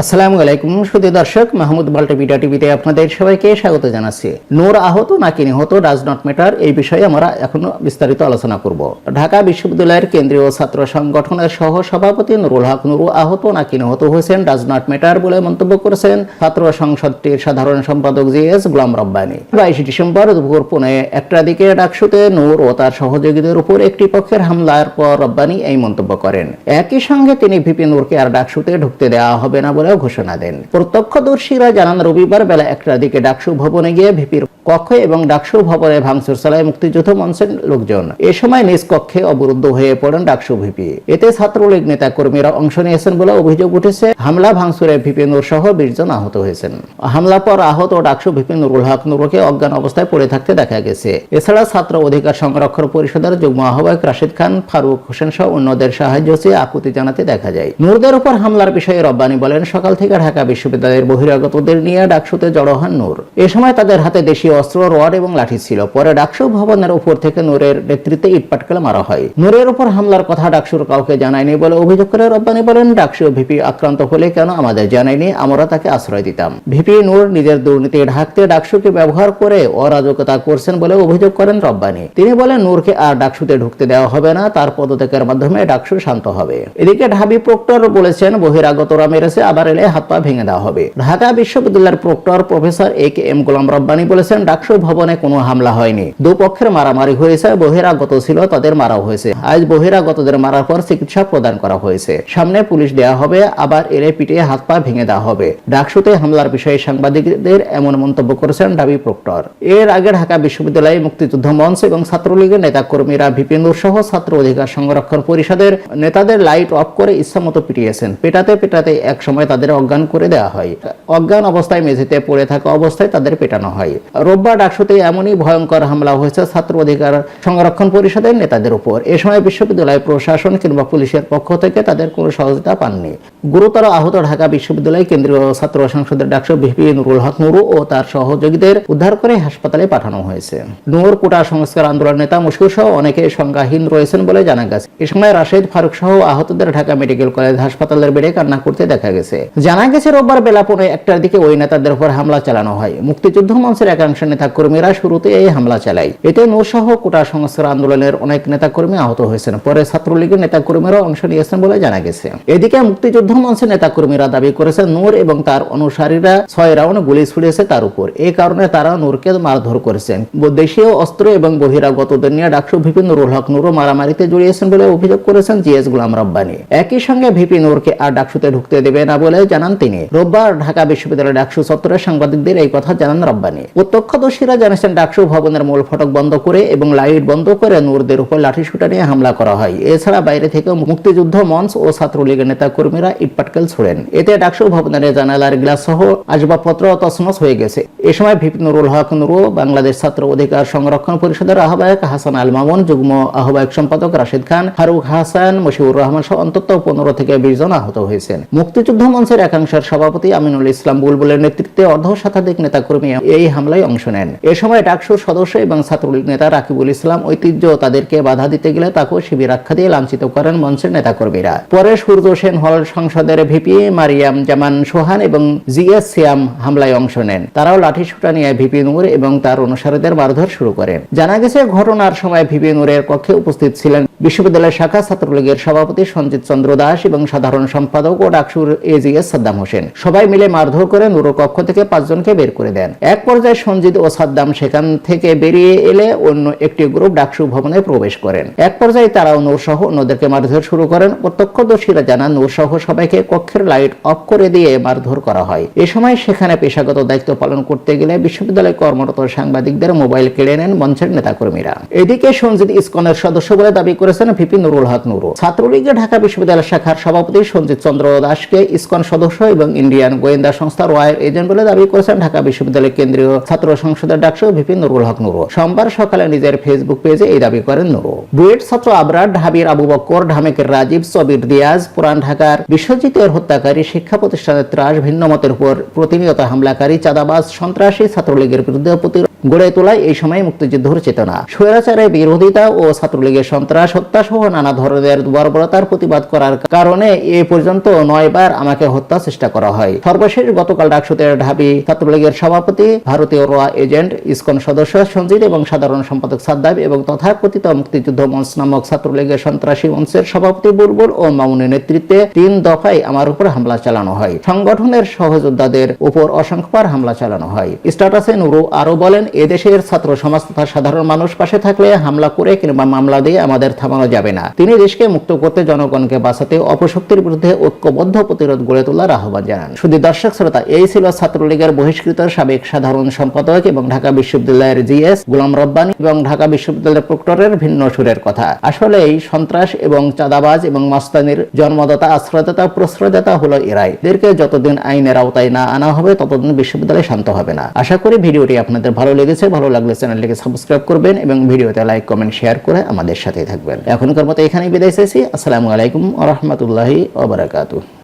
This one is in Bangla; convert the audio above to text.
আসসালামু আলাইকুম সুদী দর্শক, মাহমুদ বাল্টা বিডা টিভিতে আপনাদের সবাইকে স্বাগত জানাচ্ছি। নূর আহত নাকি নিহত ডাজ নট ম্যাটার এই বিষয়ে আমরা এখনও বিস্তারিত আলোচনা করব। ঢাকা বিশ্ববিদ্যালয়ের কেন্দ্রীয় ছাত্র সংগঠনের সহ সভাপতি নুরুল হক নুরু আহত নাকি নিহত হয়েছেন ডাজ নট ম্যাটার বলে মন্তব্য করেছেন ছাত্র সংসদটির সাধারণ সম্পাদক জি এস গোলাম রব্বানি। বাইশে ডিসেম্বর দুপুর পৌনে একটা দিকে ডাকসুতে নূর ও তার সহযোগীদের উপর একটি পক্ষের হামলার পর রব্বানি এই মন্তব্য করেন। একই সঙ্গে তিনি ভিপি নূরকে আর ডাকসুতে ঢুকতে দেওয়া হবে না বলেও ঘোষণা দেন। প্রত্যক্ষদর্শীরা জানান, রবিবার বেলা একটার দিকে ডাকসু ভবনে গিয়ে ভিপির কক্ষে এবং ডাকসু ভবনে ভাঙচুর চালায় মুক্তিযুদ্ধ মঞ্চের লোকজন। এ সময় নিজ কক্ষে অবরুদ্ধ হয়ে পড়েন ডাকসু ভিপি। এতে ছাত্রলীগ নেতা কর্মীরা অংশ নিয়েছেন বলে অভিযোগ উঠেছে। হামলা, ভাঙচুরে ভিপি নূর সহ বিশ জন আহত হয়েছেন। হামলা পর আহত ডাকসু ভিপি নুরুল হক নুরুকে অজ্ঞান অবস্থায় পড়ে থাকতে দেখা গেছে। এছাড়া ছাত্র অধিকার সংরক্ষণ পরিষদের যুগ্ম আহ্বায়ক রাশিদ খান, ফারুক হোসেন সহ অন্যদের সাহায্য চেয়ে আপত্তি জানাতে দেখা যায়। নূরদের উপর হামলার বিষয়ে রব্বানি বলেন সকাল থেকে ঢাকা বিশ্ববিদ্যালয়ের বহিরাগতদের নিয়ে ডাকসুতে জড়ো হন নূর। এ সময় তাদের হাতে দেশীয় অস্ত্র, রড এবং লাঠি ছিল। পরে ডাকসু ভবনের উপর থেকে নূরের নেতৃত্বে ইটপাটকেল মারা হয়। নূরের উপর হামলার কথা ডাকসুর কাউকে জানায়নি বলে অভিযোগ করে রব্বানি বলেন, ডাকসু ভিপি আক্রান্ত হলে কেন আমাদের জানায়নি? আমরা তাকে আশ্রয় দিতাম। ভিপি নূর নিজের দুর্নীতি ঢাকতে ডাকসুকে ব্যবহার করে অরাজকতা করছেন বলে অভিযোগ করেন রব্বানি। তিনি বলেন, নূরকে আর ডাকসুতে ঢুকতে দেওয়া হবে না। তার পদত্যাগের মাধ্যমে ডাকসু শান্ত হবে। এদিকে ঢাবি প্রক্টর বলেছেন, বহিরাগতরা মেরেছে আবার এলে হাত পা ভেঙে দেওয়া হবে। ঢাকা বিশ্ববিদ্যালয়ের proctor professor A K M Golam Rabbani বলেছেন, ডাকসু ভবনে কোনো হামলা হয়নি। দুপক্ষের মারামারি হয়েছে, বহিরাগত ছিল, তাদের মারা হয়েছে। আজ বহিরাগতদের মারার পর চিকিৎসা প্রদান করা হয়েছে। সামনে পুলিশ দেওয়া হবে, আবার এলে পিটিয়ে হাত পা ভেঙে দেওয়া হবে। ডাকসুতে হামলার বিষয়ে সাংবাদিকদের এমন মন্তব্য করেছেন ডাবি প্রক্টর। এর আগে ঢাকা বিশ্ববিদ্যালয়ে মুক্তিযুদ্ধ মঞ্চ এবং ছাত্রলীগের নেতা কর্মীরা ভিপিনুর সহ ছাত্র অধিকার সংরক্ষণ পরিষদের নেতাদের লাইট অফ করে ইচ্ছামতো পিটিয়েছেন। পেটাতে পেটাতে এক সময় তাদের অজ্ঞান করে দেওয়া হয়। অজ্ঞান অবস্থায় মেঝেতে পড়ে থাকা অবস্থায় তাদের পেটানো হয়। রোববার ডাকসুতে এমনই ভয়ঙ্কর হামলা হয়েছে ছাত্র অধিকার সংরক্ষণ পরিষদের নেতাদের উপর। এ সময় বিশ্ববিদ্যালয় প্রশাসন কিংবা পুলিশের পক্ষ থেকে তাদের কোনো সহযোগিতা পাননি। গুরুতর আহত ঢাকা বিশ্ববিদ্যালয় কেন্দ্রীয় ছাত্র সংসদের ডাকসু ভিপি নুরুল হক নুরু ও তার সহযোগীদের উদ্ধার করে হাসপাতালে পাঠানো হয়েছে। নূর কোটা সংস্কার আন্দোলন নেতা মুশকুর সহ অনেকে সংজ্ঞাহীন রয়েছেন বলে জানা গেছে। এ সময় রাশেদ ফারুক সহ আহতদের ঢাকা মেডিকেল কলেজ হাসপাতালের বেডে কান্না করতে দেখা গেছে। জানা গেছে, রোববার বেলা পৌনে একটার দিকে ওই নেতাদের উপর হামলা চালানো হয়। মুক্তিযুদ্ধ মঞ্চের একাংশ নেতা কর্মীরা শুরুতে এই হামলা চালায়। এতে নূর সহ কোটা সংস্কার আন্দোলনের অনেক নেতা কর্মী আহত হয়েছেন। পরে ছাত্রলীগের নেতা কর্মীরাও অংশ নিয়েছেন বলে জানা গেছে। এদিকে মুক্তিযুদ্ধ মঞ্চের নেতা কর্মীরা দাবি করেছেন, নূর এবং তার অনুসারীরা ছয় রাউন্ড গুলি ছুড়েছে তার উপর। এই কারণে তারা নূরকে মারধর করেছেন। দেশীয় অস্ত্র এবং বহিরাগতদের নিয়ে ডাকসু ভিপি নুরুল হক নুরও মারামারিতে জড়িয়েছেন বলে অভিযোগ করেছেন জিএস গুলাম রব্বানি। একই সঙ্গে ভিপি নূরকে আর ডাকসুতে ঢুকতে দেবে না বলে জানান তিনি। রোববার ঢাকা বিশ্ববিদ্যালয়ের ডাকসু চত্বরের সাংবাদিকদের এই কথা জানান রব্বানি। প্রত্যক্ষদর্শীরা জানিয়েছেন, ডাকসু ভবনের মূল ফটক বন্ধ করে এবং লাইট বন্ধ করে নূরদের উপর লাঠিসুটা নিয়ে হামলা করা হয়। এছাড়া বাইরে থেকে মুক্তিযুদ্ধ মঞ্চ ও ছাত্রলীগের নেতা কর্মীরা ইটপাটকেল ছোড়েন। এতে ডাকসু ভবনের জানালার গ্লাস সহ আসবাবপত্র তছনছ হয়ে গেছে। এ সময় ভিপি নুরুল হক নুরু, বাংলাদেশ ছাত্র অধিকার সংরক্ষণ পরিষদের আহ্বায়ক হাসান আল মামুন, যুগ্ম আহ্বায়ক সম্পাদক রাশিদ খান, ফারুক হাসান, মশিউর রহমান সহ অন্তত পনেরো থেকে বিশ জন আহত হয়েছেন। মুক্তিযুদ্ধ মঞ্চের একাংশের সভাপতি আমিনুল ইসলাম বুলবুলের নেতৃত্বে অর্ধ শতাধিক নেতা কর্মী এই হামলায় অংশ নেন। এ সময় ডাকসুর সদস্য এবং ছাত্রলীগ নেতা রাকিবুল ইসলাম ঐতিহ্য তাদেরকে বাধা দিতে গেলে তাকেও শিবির আখ্যা দিয়ে লাঞ্ছিত করেন মঞ্চের নেতা কর্মীরা পরে সূর্য সেন হল সংসদের ভিপি মারিয়াম জামান সোহান এবং জিএস সিয়াম হামলায় অংশ নেন। তারাও লাঠি সুটা নিয়ে ভিপি নূর এবং তার অনুসারীদের মারধর শুরু করেন। জানা গেছে, ঘটনার সময় ভিপি নূরের কক্ষে উপস্থিত ছিলেন বিশ্ববিদ্যালয় শাখা ছাত্রলীগের সভাপতি সঞ্জিত চন্দ্র দাস এবং সাধারণ সম্পাদক ও ডাকসুর এজিএস সাদ্দাম হোসেন। সবাই মিলে মারধর করে নূর কক্ষ থেকে পাঁচজনকে বের করে দেন। এক পর্যায়ে সঞ্জিত ও সাদ্দাম সেখান থেকে বেরিয়ে এলে অন্য একটি গ্রুপ ডাকসু ভবনে প্রবেশ করেন। এক পর্যায়ে তারাও নূর সহ অন্যদেরকে মারধর শুরু করেন। প্রত্যক্ষদর্শীরা জানান নূর সহ সবাইকে কক্ষের লাইট অফ করে দিয়ে মারধর করা হয়। এ সময় সেখানে পেশাগত দায়িত্ব পালন করতে গেলে বিশ্ববিদ্যালয়ে কর্মরত সাংবাদিকদের মোবাইল কেড়ে নেন মঞ্চের নেতাকর্মীরা। এদিকে সঞ্জিত ইসকনের সদস্য বলে দাবি করেছেন ভিপি নুরুল হক নুরু। ছাত্রলীগের ঢাকা বিশ্ববিদ্যালয় শাখার সভাপতি সঞ্জিত চন্দ্র দাসকে ইসকন সদস্য এবং ইন্ডিয়ান গোয়েন্দা সংস্থা রয়্যাল এজেন্ট বলে দাবি করেছেন ঢাকা বিশ্ববিদ্যালয় কেন্দ্রীয় ছাত্র সংসদের ডাকসু ভিপি নুরুল হক নুরু। সোমবার সকালে নিজের ফেসবুক পেজে এই দাবি করেন নুরু। বুয়েট ছাত্র আবরার, ঢাবির আবু বক্কর, ঢামেকের রাজীব, সবির দিয়াজ, পুরান ঢাকার বিশ্বজিতের হত্যাকারী শিক্ষা প্রতিষ্ঠানের ত্রাস, ভিন্ন মতের উপর প্রতিনিয়ত হামলাকারী চাঁদাবাজ, সন্ত্রাসী ছাত্রলীগের বিরুদ্ধে প্রতি- গড়ে তোলায় এই সময় মুক্তিযুদ্ধের চেতনা স্বৈরাচারের বিরোধিতা ও ছাত্রলীগের সন্ত্রাস হত্যা সহ নানা ধরনের বর্বরতার প্রতিবাদ করার কারণে এ পর্যন্ত নয়বার আমাকে হত্যা চেষ্টা করা হয়। সর্বশেষ গতকাল ডাকসুতে ঢাবি ছাত্রলীগের সভাপতি, ভারতীয় রোয়া এজেন্ট, ইসকন সদস্য সঞ্জিত এবং সাধারণ সম্পাদক সাদ্দাব এবং তথাকথিত মুক্তিযুদ্ধ মঞ্চ নামক ছাত্রলীগের সন্ত্রাসী মঞ্চের সভাপতি বুলবুল ও মামুনের নেতৃত্বে তিন দফায় আমার উপর হামলা চালানো হয়। সংগঠনের সহযোদ্ধাদের উপর অসংখ্যবার হামলা চালানো হয়। স্ট্যাটাসে নুরু আরও বলেন এদেশের ছাত্র সমাজ তথা সাধারণ মানুষ পাশে থাকলে হামলা করে কিংবা মামলা দিয়ে আমাদের থামানো যাবে না। তিনি দেশকে মুক্ত করতে জনগণকে বাঁচাতে অপশক্তির বিরুদ্ধে ঐক্যবদ্ধ প্রতিরোধ গড়ে তোলার আহ্বান জানান। শুধু দর্শক শ্রোতা, এই ছিল ছাত্রলীগের বহিষ্কৃত সাবেক সাধারণ সম্পাদক এবং ঢাকা বিশ্ববিদ্যালয়ের জিএস গোলাম রব্বানি এবং ঢাকা বিশ্ববিদ্যালয়ের প্রক্টরের ভিন্ন সুরের কথা। আসলে এই সন্ত্রাস এবং চাঁদাবাজ এবং মাস্তানির জন্মদাতা, আশ্রয়দাতা, প্রশ্রয়দাতা হলো এরাই। এদেরকে যতদিন আইনের আওতায় না আনা হবে, ততদিন বিশ্ববিদ্যালয় শান্ত হবে না। আশা করি ভিডিওটি আপনাদের ভালো লেগেছে। ভালো লাগলে চ্যানেলটিকে সাবস্ক্রাইব করবেন এবং ভিডিওতে লাইক, কমেন্ট, শেয়ার করে আমাদের সাথেই থাকবেন। এখনকার মতো এখানেই বিদায় চাইছি আসসালামু আলাইকুম আ রহমতুল্লাহি ওবরাকাতুহ